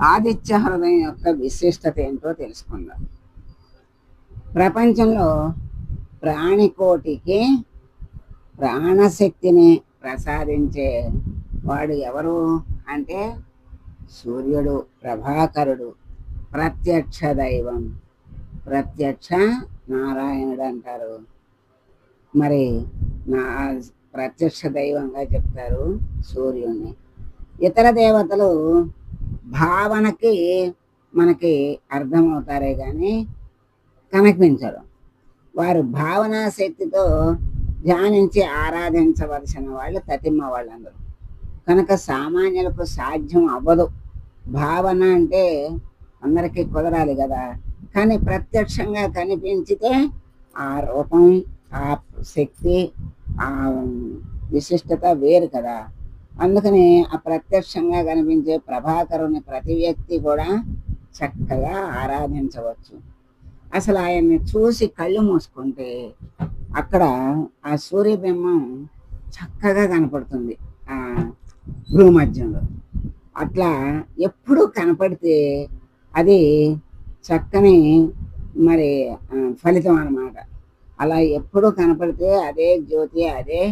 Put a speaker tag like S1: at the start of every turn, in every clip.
S1: ఆదిత్య హృదయం యొక్క విశిష్టత ఏంటో తెలుసుకుందాం. ప్రపంచంలో ప్రాణికోటికి ప్రాణశక్తిని ప్రసాదించే వాడు ఎవరు అంటే సూర్యుడు ప్రభాకరుడు ప్రత్యక్ష దైవం. ప్రత్యక్ష నారాయణుడు అంటారు. మరి నా ప్రత్యక్ష దైవంగా చెప్తారు సూర్యుడిని ఇతర దేవతలు భావనకి మనకి అర్థమవుతారే కానీ కనిపించరు. వారు భావనా శక్తితో ధ్యానించి ఆరాధించవలసిన వాళ్ళు తతిమ్మ వాళ్ళందరూ. కనుక సామాన్యులకు సాధ్యం అవ్వదు. భావన అంటే అందరికీ కుదరాలి కదా. కానీ ప్రత్యక్షంగా కనిపించితే ఆ రూపం ఆ శక్తి ఆ విశిష్టత వేరు కదా. అందుకని అప్రత్యక్షంగా కనిపించే ప్రభాకరుని ప్రతి వ్యక్తి కూడా చక్కగా ఆరాధించవచ్చు. అసలు ఆయన్ని చూసి కళ్ళు మూసుకుంటే అక్కడ ఆ సూర్యబింబం చక్కగా కనపడుతుంది ఆ భూమధ్యంలో. అట్లా ఎప్పుడు కనపడితే అది చక్కని మరి ఫలితం అన్నమాట. అలా ఎప్పుడు కనపడితే అదే జ్యోతి అదే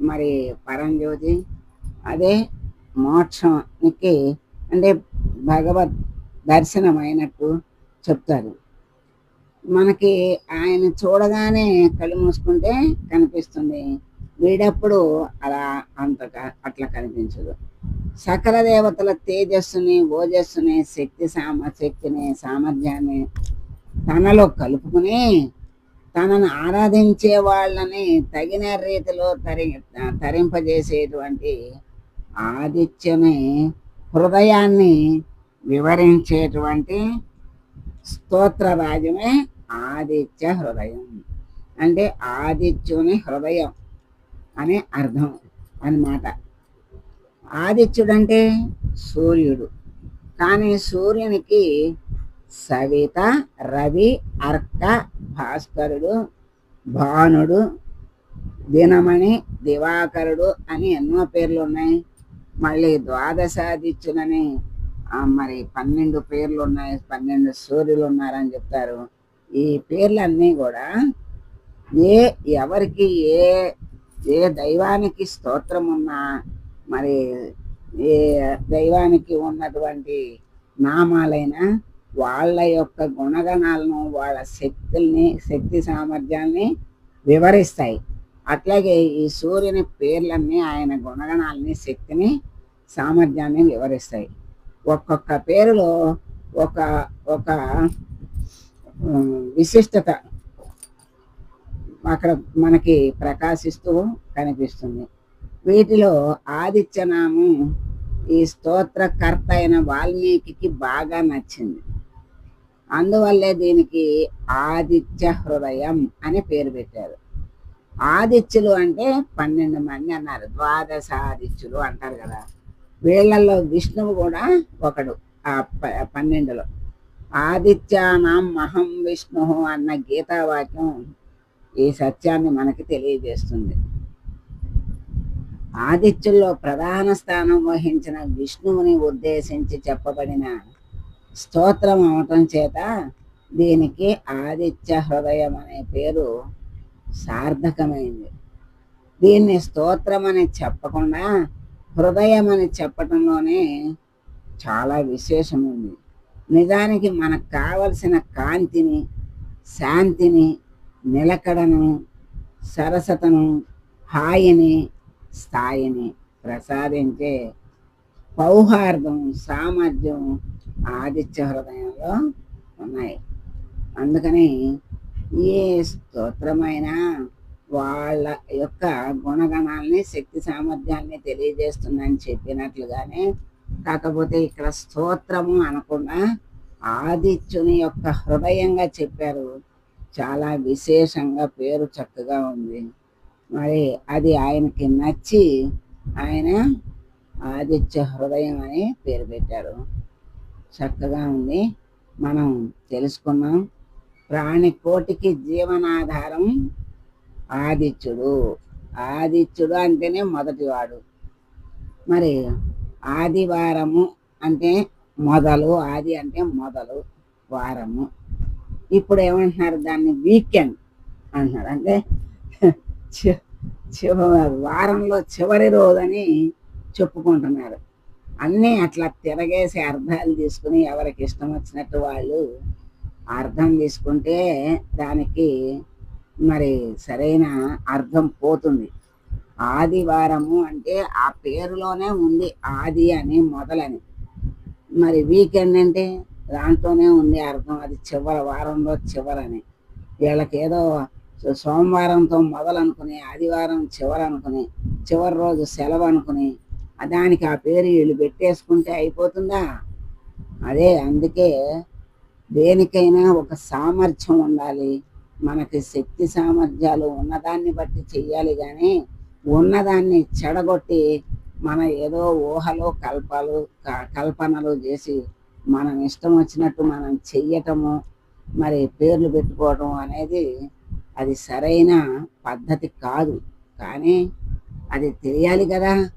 S1: మరి పరంజ్యోతి అదే మోక్షానికి అంటే భగవద్ దర్శనం అయినట్టు చెప్తారు. మనకి ఆయన చూడగానే కళ్ళు మూసుకుంటే కనిపిస్తుంది. వీడప్పుడు అలా అంత అట్లా కనిపించదు. సకల దేవతల తేజస్సుని ఓజస్సుని శక్తి సామ శక్తిని సామర్థ్యాన్ని తనలో కలుపుకుని తనను ఆరాధించే వాళ్ళని తగిన రీతిలో తరి తరింపజేసేటువంటి ఆదిత్యుని హృదయాన్ని వివరించేటువంటి స్తోత్ర రాజ్యమే ఆదిత్య హృదయం. అంటే ఆదిత్యుని హృదయం అనే అర్థం అన్నమాట. ఆదిత్యుడంటే సూర్యుడు. కానీ సూర్యునికి సవిత రవి అర్క భాస్కరుడు భానుడు దినమణి దివాకరుడు అని ఎన్నో పేర్లు ఉన్నాయి. మళ్ళీ ద్వాదశాదిత్యులని మరి పన్నెండు పేర్లు ఉన్నాయి పన్నెండు సూర్యులు ఉన్నారని చెప్తారు. ఈ పేర్లన్నీ కూడా ఏ ఎవరికి ఏ ఏ దైవానికి స్తోత్రం ఉన్నా మరి ఏ దైవానికి ఉన్నటువంటి నామాలైనా వాళ్ళ యొక్క గుణగణాలను వాళ్ళ శక్తుల్ని శక్తి సామర్థ్యాన్ని వివరిస్తాయి. అట్లాగే ఈ సూర్యుని పేర్లన్నీ ఆయన గుణగణాలని శక్తిని సామర్థ్యాన్ని వివరిస్తాయి. ఒక్కొక్క పేరులో ఒక ఒక విశిష్టత అక్కడ మనకి ప్రకాశిస్తూ కనిపిస్తుంది. వీటిలో ఆదిత్యనామం ఈ స్తోత్రకర్త అయిన వాల్మీకి బాగా నచ్చింది. అందువల్లే దీనికి ఆదిత్య హృదయం అని పేరు పెట్టారు. ఆదిత్యులు అంటే పన్నెండు మంది అన్నారు. ద్వాదశ ఆదిత్యులు అంటారు కదా. వీళ్ళల్లో విష్ణువు కూడా ఒకడు ఆ ప- పన్నెండులో. ఆదిత్యానాం మహం విష్ణు అన్న గీతావాక్యం ఈ సత్యాన్ని మనకి తెలియజేస్తుంది. ఆదిత్యుల్లో ప్రధాన స్థానం వహించిన విష్ణువుని ఉద్దేశించి చెప్పబడిన స్తోత్రం అవటం చేత దీనికి ఆదిత్య హృదయం అనే పేరు సార్థకమైంది. దీన్ని స్తోత్రం అని చెప్పకుండా హృదయం అని చెప్పటంలోనే చాలా విశేషం ఉంది నిజానికి మనకు కావలసిన కాంతిని శాంతిని నిలకడను సరసతను హాయిని స్థాయిని ప్రసాదించే పౌహార్దం సామర్థ్యం ఆదిత్య హృదయంలో ఉన్నాయి. అందుకని ఏ స్తోత్రమైన వాళ్ళ యొక్క గుణగణాలని శక్తి సామర్థ్యాన్ని తెలియజేస్తుందని చెప్పినట్లుగానే కాకపోతే ఇక్కడ స్తోత్రము అనకుండా ఆదిత్యుని యొక్క హృదయంగా చెప్పారు. చాలా విశేషంగా పేరు చక్కగా ఉంది. మరి అది ఆయనకి నచ్చి ఆయన ఆదిత్య హృదయం అని పేరు పెట్టారు. చక్కగా ఉంది. మనం తెలుసుకున్నాం. ప్రాణి కోటికి జీవనాధారం ఆదిత్యుడు. ఆదిత్యుడు అంటేనే మొదటివాడు. మరి ఆదివారము అంటే మొదలు ఆది అంటే మొదలు వారము. ఇప్పుడు ఏమంటున్నారు దాన్ని వీకెండ్ అంటున్నారు. అంటే చి- చివ వారంలో చివరి రోజని చెప్పుకుంటున్నారు. అన్నీ అట్లా తిరగేసి అర్థాలు తీసుకుని ఎవరికి ఇష్టం వచ్చినట్టు వాళ్ళు అర్థం తీసుకుంటే దానికి మరి సరైన అర్థం పోతుంది. ఆదివారము అంటే ఆ పేరులోనే ఉంది ఆది అని మొదలని. మరి వీకెండ్ అంటే దాంట్లోనే ఉంది అర్థం అది చివరి వారంలో చివరని. వీళ్ళకి ఏదో సోమవారంతో మొదలు అనుకుని ఆదివారం చివరి అనుకుని చివరి రోజు సెలవు అనుకుని దానికి ఆ పేరు వీళ్ళు పెట్టేసుకుంటే అయిపోతుందా? అదే అందుకే దేనికైనా ఒక సామర్థ్యం ఉండాలి. మనకి శక్తి సామర్థ్యాలు ఉన్నదాన్ని బట్టి చెయ్యాలి కానీ ఉన్నదాన్ని చెడగొట్టి మన ఏదో ఊహలు కల్పాలు క- కల్పనలు చేసి మనం ఇష్టం వచ్చినట్టు మనం చెయ్యటము మరి పేర్లు పెట్టుకోవటం అనేది అది సరైన పద్ధతి కాదు. కానీ అది తెలియాలి కదా.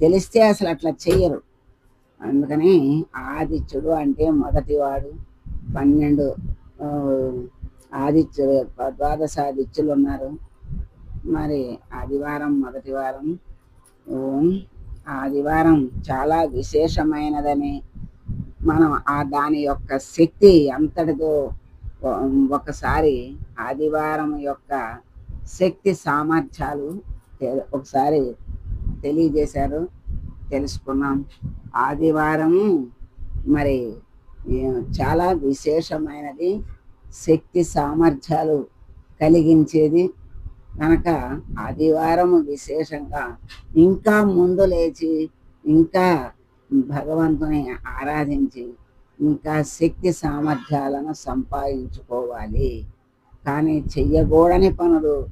S1: తెలిస్తే అసలు అట్లా చెయ్యరు. అందుకని ఆదిత్యుడు అంటే మొదటివాడు. పన్నెండు ఆ, ద్వాదశ ఆదిత్యులు ఉన్నారు. మరి ఆదివారం మొదటి వారం ఆదివారం చాలా విశేషమైనదని మనం ఆ దాని యొక్క శక్తి ఎంతటిదో ఒకసారి ఆదివారం యొక్క శక్తి సామర్థ్యాలు ఒకసారి తెలియజేశారు తెలుసుకున్నాం. ఆదివారం మరి చాలా విశేషమైనది. శక్తి సామర్థ్యాలు కలిగించేది. కనుక ఆదివారం విశేషంగా ఇంకా ముందు లేచి ఇంకా భగవంతుని ఆరాధించి ఇంకా శక్తి సామర్థ్యాలను సంపాదించుకోవాలి. కానీ చెయ్యకూడని పనులు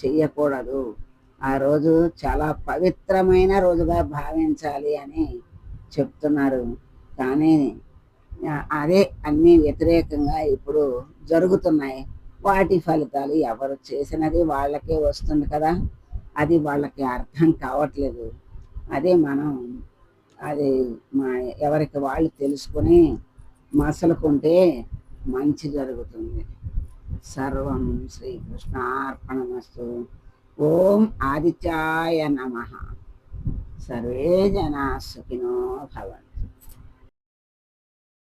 S1: చెయ్యకూడదు. ఆ రోజు చాలా పవిత్రమైన రోజుగా భావించాలి అని చెప్తున్నారు. కానీ అదే అన్ని వ్యతిరేకంగా ఇప్పుడు జరుగుతున్నాయి. వాటి ఫలితాలు ఎవరు చేసినది వాళ్ళకే వస్తుంది కదా. అది వాళ్ళకి అర్థం కావట్లేదు. అదే మనం అది మా ఎవరికి వాళ్ళు తెలుసుకుని మసలుకుంటే మంచి జరుగుతుంది. సర్వం శ్రీకృష్ణార్పణమస్తు. ఓం ఆదిత్యాయ నమ. సర్వే జనా సుఖినో భవంతు.